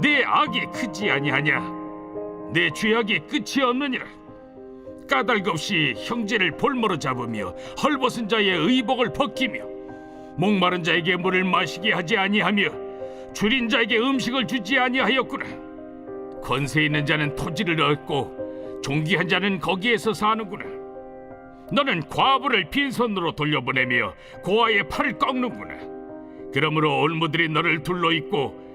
내 악이 크지 아니하냐? 내 죄악이 끝이 없느니라. 까닭 없이 형제를 볼모로 잡으며 헐벗은 자의 의복을 벗기며 목마른 자에게 물을 마시게 하지 아니하며 줄인 자에게 음식을 주지 아니하였구나 권세 있는 자는 토지를 얻고 종기한 자는 거기에서 사는구나 너는 과부를 빈손으로 돌려보내며 고아의 팔을 꺾는구나 그러므로 올무들이 너를 둘러있고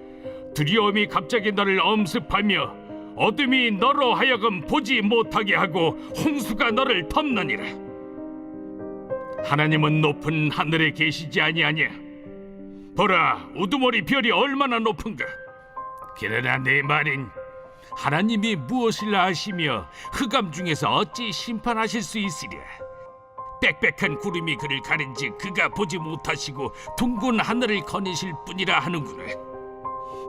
두려움이 갑자기 너를 엄습하며 어둠이 너로 하여금 보지 못하게 하고 홍수가 너를 덮느니라. 하나님은 높은 하늘에 계시지 아니하냐? 보라, 우두머리 별이 얼마나 높은가? 그러나 내 말인 하나님이 무엇을 아시며 흑암 중에서 어찌 심판하실 수 있으랴? 빽빽한 구름이 그를 가린지 그가 보지 못하시고 둥근 하늘을 거니실 뿐이라 하는구나.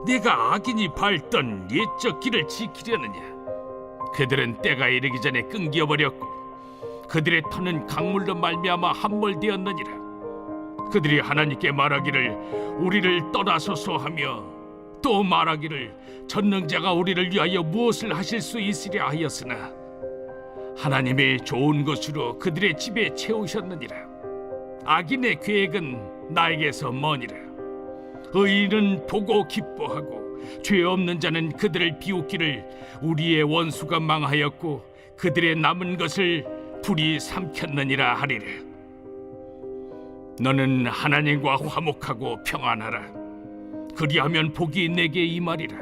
네가 악인이 밟던 옛적 길을 지키려느냐? 그들은 때가 이르기 전에 끊겨 버렸고 그들의 터는 강물로 말미암아 함몰되었느니라. 그들이 하나님께 말하기를 우리를 떠나소서 하며 또 말하기를 전능자가 우리를 위하여 무엇을 하실 수 있으랴 하였으나 하나님의 좋은 것으로 그들의 집에 채우셨느니라. 악인의 계획은 나에게서 머니라. 의인은 보고 기뻐하고 죄 없는 자는 그들을 비웃기를 우리의 원수가 망하였고 그들의 남은 것을 불이 삼켰느니라 하리라. 너는 하나님과 화목하고 평안하라. 그리하면 복이 내게 임하리라.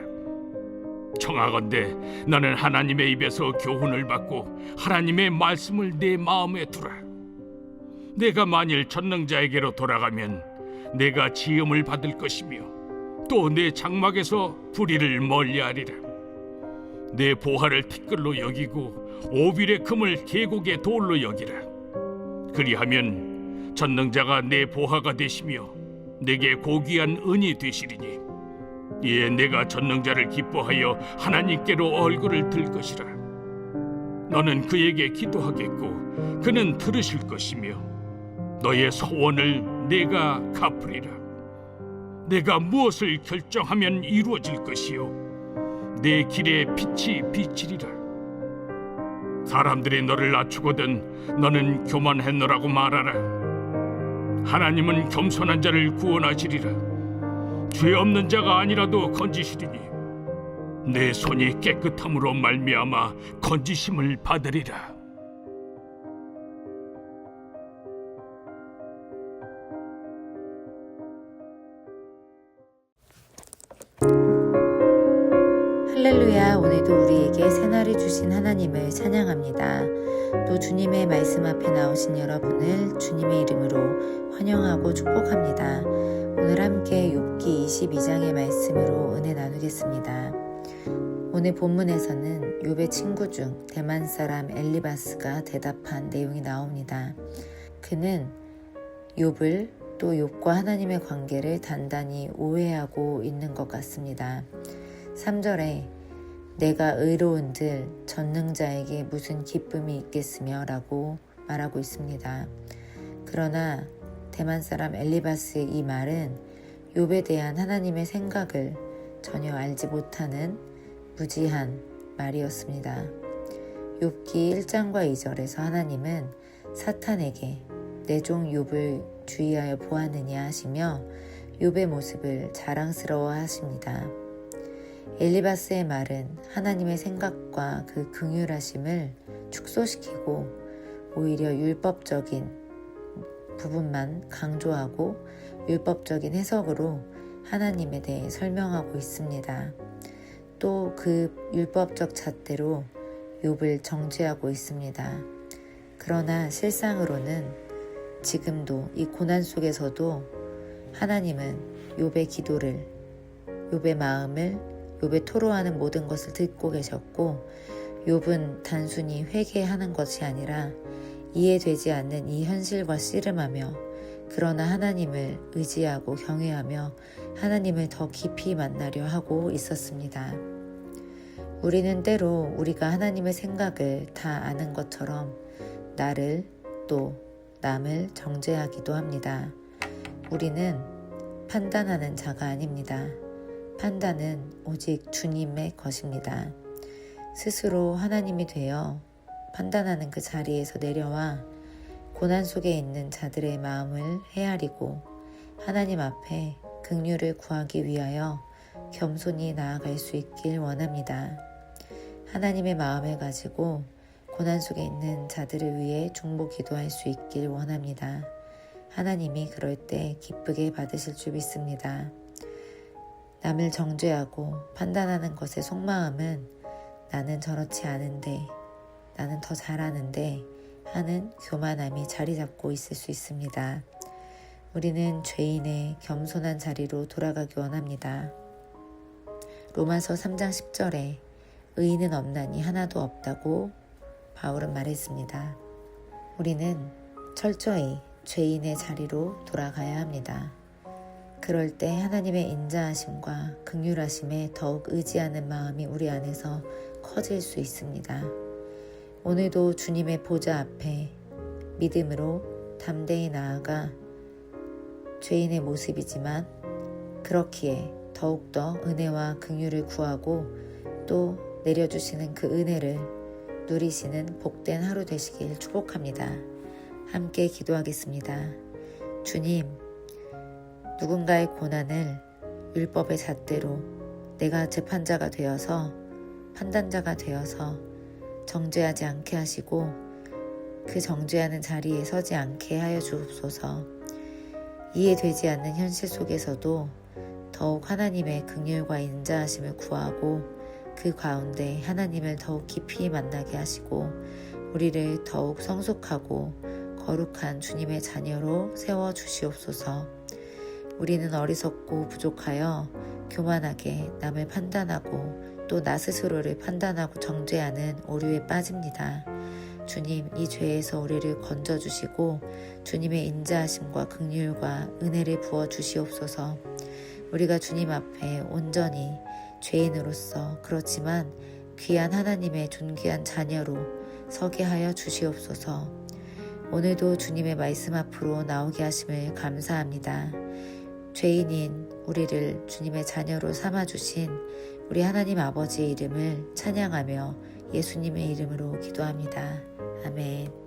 청하건대 너는 하나님의 입에서 교훈을 받고 하나님의 말씀을 내 마음에 두라. 내가 만일 전능자에게로 돌아가면 내가 지음을 받을 것이며 또 내 장막에서 불의를 멀리하리라. 내 보화를 티끌로 여기고 오빌의 금을 계곡의 돌로 여기라. 그리하면 전능자가 내 보화가 되시며 내게 고귀한 은이 되시리니 이에 내가 전능자를 기뻐하여 하나님께로 얼굴을 들 것이라. 너는 그에게 기도하겠고 그는 들으실 것이며 너의 소원을 내가 갚으리라. 내가 무엇을 결정하면 이루어질 것이요 내 길에 빛이 비치리라. 사람들이 너를 낮추거든 너는 교만했노라고 말하라. 하나님은 겸손한 자를 구원하시리라. 죄 없는 자가 아니라도 건지시리니 내 손이 깨끗함으로 말미암아 건지심을 받으리라. 할렐루야 오늘도 우리에게 새날을 주신 하나님을 찬양합니다. 또 주님의 말씀 앞에 나오신 여러분을 주님의 이름으로 환영하고 축복합니다. 오늘 함께 욥기 22장의 말씀으로 은혜 나누겠습니다. 오늘 본문에서는 욥의 친구 중 대만 사람 엘리바스가 대답한 내용이 나옵니다. 그는 욥을 또 욥과 하나님의 관계를 단단히 오해하고 있는 것 같습니다. 3절에 내가 의로운들 전능자에게 무슨 기쁨이 있겠으며 라고 말하고 있습니다. 그러나 대만 사람 엘리바스의 이 말은 욥에 대한 하나님의 생각을 전혀 알지 못하는 무지한 말이었습니다. 욥기 1장과 2절에서 하나님은 사탄에게 내 종 욥을 주의하여 보았느냐 하시며 욥의 모습을 자랑스러워 하십니다. 엘리바스의 말은 하나님의 생각과 그 긍휼하심을 축소시키고 오히려 율법적인 부분만 강조하고 율법적인 해석으로 하나님에 대해 설명하고 있습니다. 또 그 율법적 잣대로 욥을 정죄하고 있습니다. 그러나 실상으로는 지금도 이 고난 속에서도 하나님은 욥의 기도를 욥의 마음을 욥의 토로하는 모든 것을 듣고 계셨고 욥은 단순히 회개하는 것이 아니라 이해되지 않는 이 현실과 씨름하며 그러나 하나님을 의지하고 경외하며 하나님을 더 깊이 만나려 하고 있었습니다. 우리는 때로 우리가 하나님의 생각을 다 아는 것처럼 나를 또 남을 정죄하기도 합니다. 우리는 판단하는 자가 아닙니다. 판단은 오직 주님의 것입니다. 스스로 하나님이 되어 판단하는 그 자리에서 내려와 고난 속에 있는 자들의 마음을 헤아리고 하나님 앞에 긍휼을 구하기 위하여 겸손히 나아갈 수 있길 원합니다. 하나님의 마음을 가지고 고난 속에 있는 자들을 위해 중보 기도할 수 있길 원합니다. 하나님이 그럴 때 기쁘게 받으실 줄 믿습니다. 남을 정죄하고 판단하는 것의 속마음은 나는 저렇지 않은데, 나는 더 잘하는데 하는 교만함이 자리 잡고 있을 수 있습니다. 우리는 죄인의 겸손한 자리로 돌아가기 원합니다. 로마서 3장 10절에 의인은 없나니 하나도 없다고 바울은 말했습니다. 우리는 철저히 죄인의 자리로 돌아가야 합니다. 그럴 때 하나님의 인자하심과 극률하심에 더욱 의지하는 마음이 우리 안에서 커질 수 있습니다. 오늘도 주님의 보좌 앞에 믿음으로 담대히 나아가 죄인의 모습이지만 그렇기에 더욱더 은혜와 긍휼을 구하고 또 내려주시는 그 은혜를 누리시는 복된 하루 되시길 축복합니다. 함께 기도하겠습니다. 주님, 누군가의 고난을 율법의 잣대로 내가 재판자가 되어서 판단자가 되어서 정죄하지 않게 하시고 그 정죄하는 자리에 서지 않게 하여 주옵소서. 이해되지 않는 현실 속에서도 더욱 하나님의 긍휼과 인자하심을 구하고 그 가운데 하나님을 더욱 깊이 만나게 하시고 우리를 더욱 성숙하고 거룩한 주님의 자녀로 세워 주시옵소서. 우리는 어리석고 부족하여 교만하게 남을 판단하고 또 나 스스로를 판단하고 정죄하는 오류에 빠집니다. 주님, 이 죄에서 우리를 건져 주시고 주님의 인자하심과 긍휼과 은혜를 부어 주시옵소서. 우리가 주님 앞에 온전히 죄인으로서 그렇지만 귀한 하나님의 존귀한 자녀로 서게 하여 주시옵소서. 오늘도 주님의 말씀 앞으로 나오게 하심을 감사합니다. 죄인인 우리를 주님의 자녀로 삼아주신 우리 하나님 아버지의 이름을 찬양하며 예수님의 이름으로 기도합니다. 아멘.